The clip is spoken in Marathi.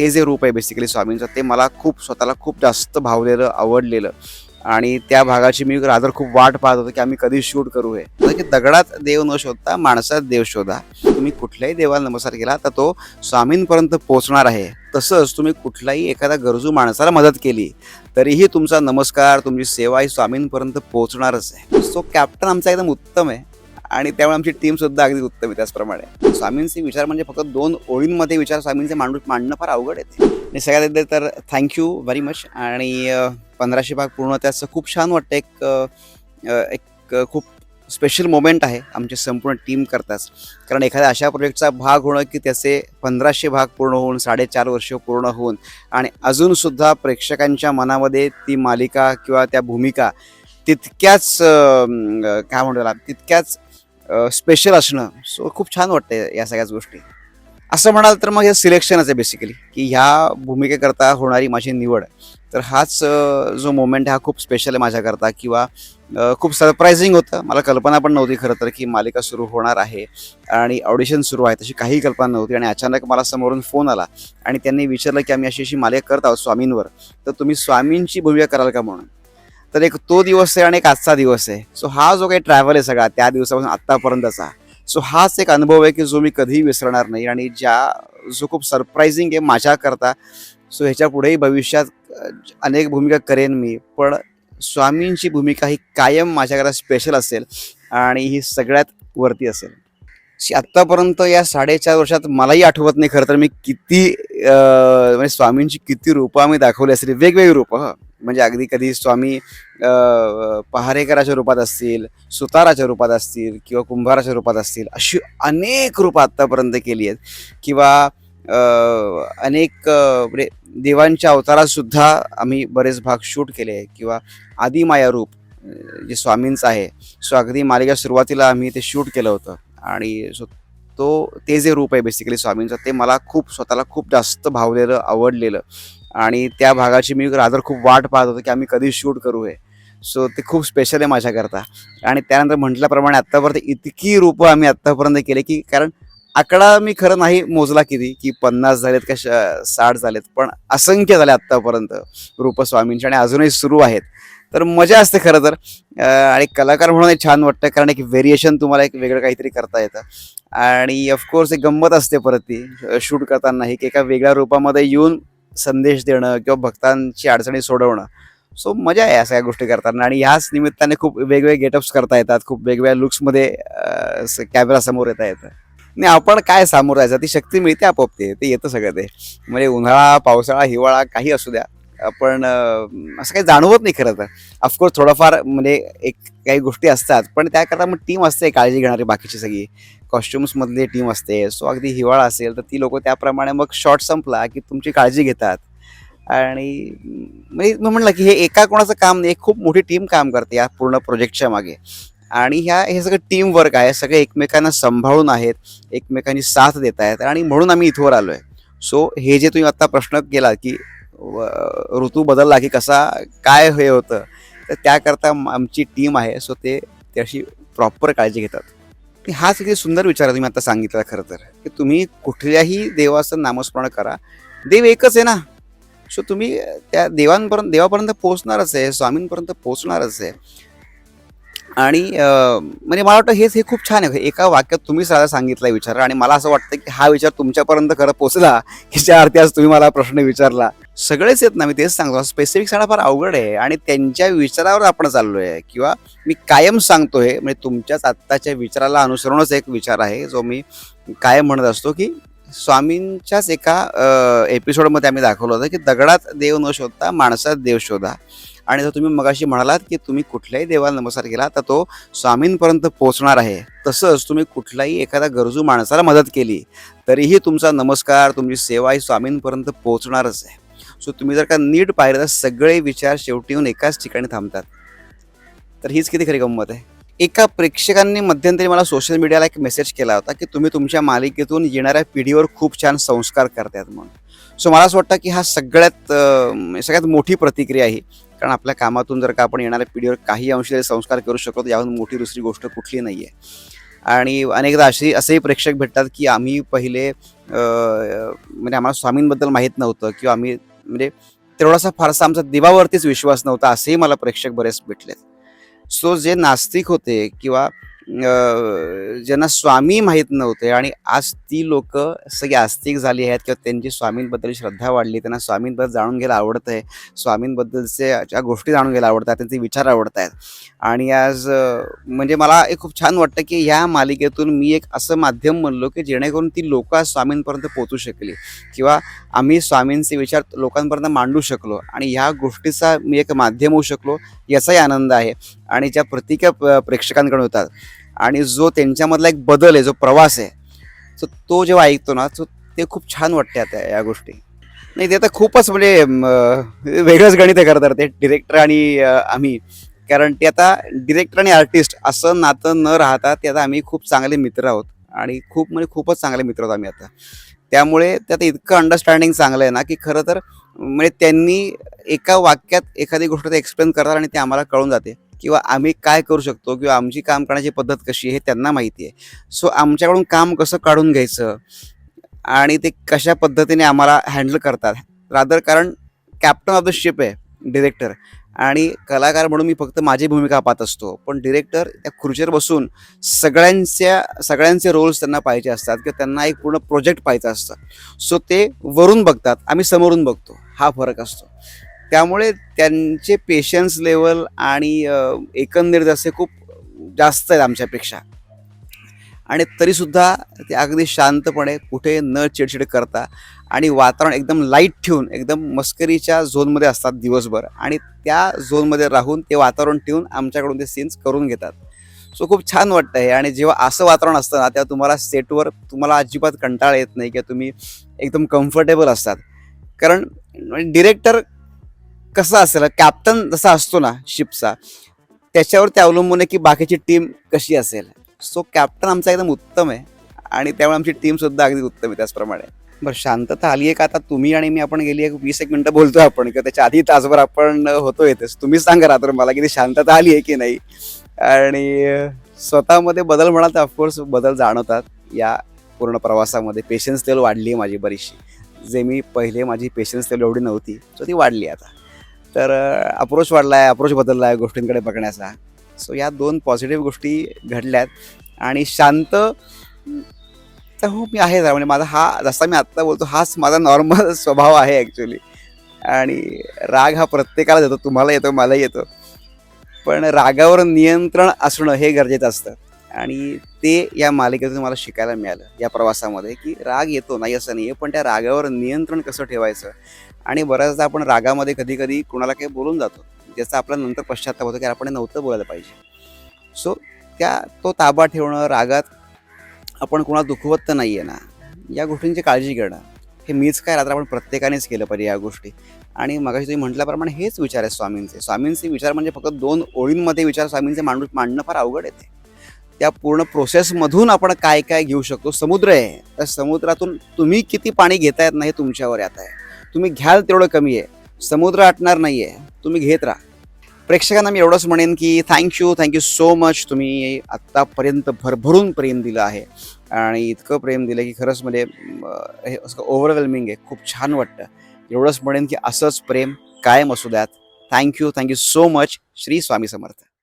ते जे रूप आहे बेसिकली स्वामींचं ते मला खूप स्वतःला खूप जास्त भावलेलं आवडलेलं. आणि त्या भागाची मी रादर खूप वाट पाहत होतो की आम्ही कधी शूट करू हे. की दगडात देव न शोधता माणसात देव शोधा. तुम्ही कुठल्याही देवाला नमस्कार केला तर तो स्वामींपर्यंत पोहोचणार आहे. तसंच तुम्ही कुठलाही एखाद्या गरजू माणसाला मदत केली तरीही तुमचा नमस्कार तुमची सेवा ही स्वामींपर्यंत पोहोचणारच आहे. सो कॅप्टन आमचा एकदम उत्तम आहे. आणि त्यामुळे आमची टीम सुद्धा अगदी उत्तम आहे त्याचप्रमाणे. स्वामींचे विचार म्हणजे फक्त दोन ओळींमध्ये विचार स्वामींचे मांडू मांडणं फार अवघड आहे. आणि सगळ्यात एकदा तर थँक्यू व्हेरी मच आणि पंधराशे भाग पूर्ण त्याचं खूप छान वाटतं. एक एक खूप स्पेशल मोमेंट आहे आमची संपूर्ण टीम करताच. कारण एखाद्या अशा प्रोजेक्टचा भाग होणं की त्याचे पंधराशे भाग पूर्ण होऊन साडेचार वर्ष पूर्ण होऊन आणि अजूनसुद्धा प्रेक्षकांच्या मनामध्ये ती मालिका किंवा त्या भूमिका तितक्याच काय म्हणतो तितक्याच स्पेशल असणं. सो खूप छान वाटतं या सगळ्याच गोष्टी. असं म्हणाल तर मग हे सिलेक्शनच आहे बेसिकली की ह्या भूमिकेकरता होणारी माझी निवड. तर हाच जो मोमेंट हा खूप स्पेशल आहे माझ्याकरता. किंवा खूप सरप्रायझिंग होतं. मला कल्पना पण नव्हती खरं तर की मालिका सुरू होणार आहे. आणि ऑडिशन सुरू आहे. तशी काही कल्पना नव्हती. आणि अचानक मला समोरून फोन आला. आणि त्यांनी विचारलं की आम्ही अशी अशी मालिका करत आहोत स्वामींवर. तर तुम्ही स्वामींची भूमिका कराल का म्हणून? तर एक तो दिवस आहे आणि एक आजचा दिवस आहे. सो हा जो काही ट्रॅव्हल आहे सगळा त्या दिवसापासून आत्तापर्यंतचा सो हाच एक अनुभव आहे की जो मी कधीही विसरणार नाही आणि ज्या जो खूप सरप्राईझिंग आहे माझ्याकरता सो ह्याच्या पुढेही भविष्यात अनेक भूमिका करेन मी. पण स्वामींची भूमिका ही कायम माझ्याकडे स्पेशल असेल आणि ही सगळ्यात वरती असेल. शी आत्तापर्यंत या साडेचार वर्षात मलाही आठवत नाही खरं तर मी किती म्हणजे स्वामींची किती रूपं आम्ही दाखवली असतील वेगवेगळी रूपं हां. म्हणजे अगदी कधी स्वामी पहारेकराच्या रूपात असतील सुताराच्या रूपात असतील किंवा कुंभाराच्या रूपात असतील अशी अनेक रूपं आत्तापर्यंत केली आहेत. किंवा अनेक म्हणजे देवांच्या अवतारातसुद्धा आम्ही बरेच भाग शूट केले आहे किंवा आदिमाया रूप जे स्वामींचं आहे सो अगदी मालिका सुरुवातीला आम्ही ते शूट केलं होतं. आणि सो तो ते जे रूप आहे बेसिकली स्वामींचं ते मला खूप स्वतःला खूप जास्त भावलेलं आवडलेलं. आणि त्या भागाची मी रादर खूप वाट पाहत होतो की आम्ही कधी शूट करू हे सो ते खूप स्पेशल आहे माझ्याकरता. आणि त्यानंतर म्हटल्याप्रमाणे आत्तापर्यंत इतकी रूपं आम्ही आत्तापर्यंत केले की कारण आकडा मी खरं नाही मोजला किती की पन्नास झालेत का श- साठ झालेत पण असंख्य झाले आत्तापर्यंत रूपं स्वामींची आणि अजूनही सुरू आहेत. तर मजा असते खरं तर. आणि कलाकार म्हणून छान वाटतं कारण एक व्हेरिएशन तुम्हाला एक वेगळं काहीतरी करता येतं. आणि ऑफकोर्स एक गंमत असते परत ती शूट करतानाही की एका वेगळ्या रूपामध्ये येऊन संदेश देणं किंवा भक्तांची अडचणी सोडवणं. सो मजा आहे या सगळ्या गोष्टी करताना आणि ह्याच निमित्ताने खूप वेगवेगळे गेटअप्स करता येतात खूप वेगवेगळ्या लुक्समध्ये कॅमेरा समोर येता येतं. नाही आपण काय सामोर जायचं ती शक्ती मिळते आपोआप ते ते येतं सगळं ते. म्हणजे उन्हाळा पावसाळा हिवाळा काही असू द्या. पण असं काही जाणवत नाही खरं तर. ऑफकोर्स थोडंफार म्हणजे एक काही गोष्टी असतात पण त्याकरता मग टीम असते काळजी घेणारी बाकीची सगळी. कॉस्ट्युम्समधली टीम असते सो अगदी हिवाळा असेल तर ती लोक त्याप्रमाणे मग शॉर्ट संपला की तुमची काळजी घेतात. आणि म्हणजे मी म्हणलं की हे एका कोणाचं काम नाही खूप मोठी टीम काम करते या पूर्ण प्रोजेक्टच्या मागे. आणि ह्या हे सगळं टीम वर्क आहे सगळे एकमेकांना सांभाळून आहेत एकमेकांनी साथ देत आहेत आणि म्हणून आम्ही इथवर आलो आहे सो हे जे तुम्ही आत्ता प्रश्न केला की ऋतू बदलला की कसा काय हे होतं तर त्याकरता आमची टीम आहे सो ते त्याशी प्रॉपर काळजी घेतात. की हाच किती सुंदर विचार आहे तुम्ही आता सांगितला खरं तर की तुम्ही कुठल्याही देवाचं नामस्मरण करा. देव एकच आहे ना. सो तुम्ही त्या देवांपर्यंत देवापर्यंत पोहोचणारच आहे स्वामींपर्यंत पोहोचणारच आहे. आणि म्हणजे मला वाटतं हेच हे खूप छान आहे. एका वाक्यात तुम्ही साधा सांगितला विचार आणि मला असं वाटतं की हा विचार तुमच्यापर्यंत खरं पोचला की ज्या अर्थी आज तुम्ही मला प्रश्न विचारला. सगळेच येत ना मी तेच सांगतो. स्पेसिफिक सांगणं फार अवघड आहे आणि त्यांच्या विचारावर आपण चाललोय. किंवा मी कायम सांगतोय म्हणजे तुमच्याच आत्ताच्या विचाराला अनुसरूनच एक विचार आहे जो मी कायम म्हणत असतो की स्वामींच्याच एका एपिसोडमध्ये आम्ही दाखवलं होतं की दगडात देव न शोधता माणसात देव शोधा. आणि जर तुम्ही मगाशी म्हणालात की तुम्ही कुठल्याही देवाला नमस्कार केला तर तो स्वामींपर्यंत पोहोचणार आहे. तसंच तुम्ही कुठलाही एखाद्या गरजू माणसाला मदत केली तरीही तुमचा नमस्कार तुमची सेवा ही स्वामींपर्यंत पोहोचणारच आहे. सो तुम्ही जर का नीट पाहिलं तर सगळे विचार शेवटी येऊन एकाच ठिकाणी थांबतात. तर हीच किती खरी गंमत आहे. एका प्रेक्षकांनी मध्यंतरी मला सोशल मीडियाला एक मेसेज केला होता की तुम्ही तुमच्या मालिकेतून येणाऱ्या पिढीवर खूप छान संस्कार करतात म्हणून. सो मला असं वाटतं की हा सगळ्यात सगळ्यात मोठी प्रतिक्रिया आहे. कारण आपल्या कामातून जर का आपण येणाऱ्या पिढीवर काही अंश संस्कार करू शकतो याहून मोठी दुसरी गोष्ट कुठली नाही आहे आणि अनेकदा अशी असेही प्रेक्षक भेटतात की आम्ही पहिले म्हणजे आम्हाला स्वामींबद्दल माहीत नव्हतं किंवा आम्ही म्हणजे तेवढासा फारसा आमचा देवावरतीच विश्वास नव्हता असेही मला प्रेक्षक बरेच भेटलेत. सो जे नास्तिक होते किंवा ज्यांना स्वामी माहीत नव्हते आणि आज ती लोक सगळी आस्तिक झाली आहेत किंवा त्यांची स्वामींबद्दल श्रद्धा वाढली त्यांना स्वामींबद्दल जाणून घ्यायला आवडत आहे स्वामींबद्दलचे ज्या गोष्टी जाणून घ्यायला आवडतात त्यांचे विचार आवडत आहेत आणि आज म्हणजे मला एक खूप छान वाटतं की ह्या मालिकेतून मी एक असं माध्यम म्हणलो की जेणेकरून ती लोक आज स्वामींपर्यंत पोचू शकली किंवा आम्ही स्वामींचे विचार लोकांपर्यंत मांडू शकलो आणि ह्या गोष्टीचा मी एक माध्यम होऊ शकलो याचाही आनंद आहे. आणि ज्या प्रतिका प्रेक्षकांकडून प्रेक्षकांकडे होतात आणि जो त्यांच्यामधला एक बदल आहे जो प्रवास आहे तो तो जेव्हा ऐकतो ना तो ते खूप छान वाटते आता या गोष्टी. नाही ते आता खूपच म्हणजे वेगळंच गणित आहे खरं तर ते डिरेक्टर आणि आम्ही. कारण ते आता डिरेक्टर आणि आर्टिस्ट असं नातं न राहता ते आता आम्ही खूप चांगले मित्र आहोत. आणि खूप म्हणजे खूपच चांगले मित्र आहोत आम्ही आता. त्यामुळे त्यात इतकं अंडरस्टँडिंग चांगलं आहे ना की खरं तर म्हणजे त्यांनी एका वाक्यात एखादी गोष्ट ते एक्सप्लेन करतात आणि ते आम्हाला कळून जाते. किंवा आम्ही काय करू शकतो किंवा आमची काम करण्याची पद्धत कशी आहे हे त्यांना माहिती आहे. सो आमच्याकडून काम कसं काढून घ्यायचं आणि ते कशा पद्धतीने आम्हाला हँडल करतात रादर कारण कॅप्टन ऑफ द शिप आहे डिरेक्टर आणि कलाकार म्हणून मी फक्त माझी भूमिका पाहत असतो पण डिरेक्टर त्या खुर्चीवर बसून सगळ्यांच्या सगळ्यांचे रोल्स त्यांना पाहिजे असतात किंवा त्यांना एक पूर्ण प्रोजेक्ट पाहिजे असतं. सो ते वरून बघतात आम्ही समोरून बघतो. हा फरक असतो. त्यामुळे त्यांचे पेशन्स लेवल आणि एकंदरीत असे खूप जास्त आहेत आमच्यापेक्षा. आणि तरीसुद्धा ते अगदी शांतपणे कुठे न चिडचिड करता आणि वातावरण एकदम लाइट ठेवून एकदम मस्करीच्या झोनमध्ये असतात दिवसभर. आणि त्या झोनमध्ये राहून ते वातावरण ठेवून आमच्याकडून ते सीन्स करून घेतात. सो खूप छान वाटतं हे आणि जेव्हा असं वातावरण असतं ना तेव्हा तुम्हाला सेटवर तुम्हाला अजिबात कंटाळा येत नाही किंवा तुम्ही एकदम कम्फर्टेबल असतात. कारण डिरेक्टर कसं असेल कॅप्टन जसा असतो ना शिपचा त्याच्यावर ते अवलंबून आहे की बाकीची टीम कशी असेल. सो कॅप्टन आमचा एकदम उत्तम आहे आणि त्यामुळे आमची टीम सुद्धा अगदी उत्तम आहे त्याचप्रमाणे. बरं शांतता आली आहे का? आता तुम्ही आणि मी आपण गेली एक वीस एक मिनिटं बोलतोय आपण किंवा त्याच्या आधी तासभर आपण होतो येतेच तुम्ही सांगा रात्र मला की ती शांतता आली आहे की नाही. आणि स्वतःमध्ये बदल म्हणाल तर ऑफकोर्स बदल जाणवतात. या पूर्ण प्रवासामध्ये पेशन्स लेवल वाढली आहे माझी बरीचशी. जे मी पहिले माझी पेशन्स लेवल एवढी नव्हती सो ती वाढली आता. तर अप्रोच वाढला आहे अप्रोच बदलला आहे गोष्टींकडे बघण्याचा. सो या दोन पॉझिटिव्ह गोष्टी घडल्यात आणि शांत तर हो मी आहे जरा. म्हणजे माझा हा जसा मी आत्ता बोलतो हाच माझा नॉर्मल स्वभाव आहे ॲक्च्युली आणि राग हा प्रत्येकाला येतो तुम्हाला येतो मलाही येतो. पण रागावर नियंत्रण असणं हे गरजेचं असतं. आणि ते या मालिकेतून मला शिकायला मिळालं या प्रवासामध्ये की राग येतो नाही असं नाही आहे पण त्या रागावर नियंत्रण कसं ठेवायचं? आणि बऱ्याचदा आपण रागामध्ये कधी कधी कुणाला काही बोलून जातो. ज्याचा आपला नंतर पश्चात्ताप होतो की आपण नव्हतं बोलायला पाहिजे. सो त्या तो ताबा ठेवणं रागात आपण कोणाला दुखवत तर नाही आहे ना या गोष्टींची काळजी घेणं हे मीच काय रात्र आपण प्रत्येकानेच केलं पाहिजे या गोष्टी. आणि मगाशी तुम्ही म्हटल्याप्रमाणे हेच विचार आहे स्वामींचे. स्वामींचे विचार म्हणजे फक्त दोन ओळींमध्ये विचार स्वामींचे मांडू मांडणं फार अवघड येते त्या पूर्ण प्रोसेसमधून आपण काय काय घेऊ शकतो? समुद्र आहे. तर समुद्रातून तुम्ही किती पाणी घेतायत ना हे तुमच्यावर येत आहे. तुम्ही घ्याल तेवढं कमी आहे. समुद्र आटणार नाही आहे तुम्ही घेत राहा. प्रेक्षकांना मी एवढंच म्हणेन की थँक्यू थँक्यू सो मच तुम्ही आत्तापर्यंत भरभरून प्रेम दिलं आहे. आणि इतकं प्रेम दिलं की खरंच म्हणजे हे असं ओव्हरवेल्मिंग आहे. खूप छान वाटतं. एवढंच म्हणेन की असंच प्रेम कायम असू द्यात. Thank you thank you so much Shri Swami Samarth.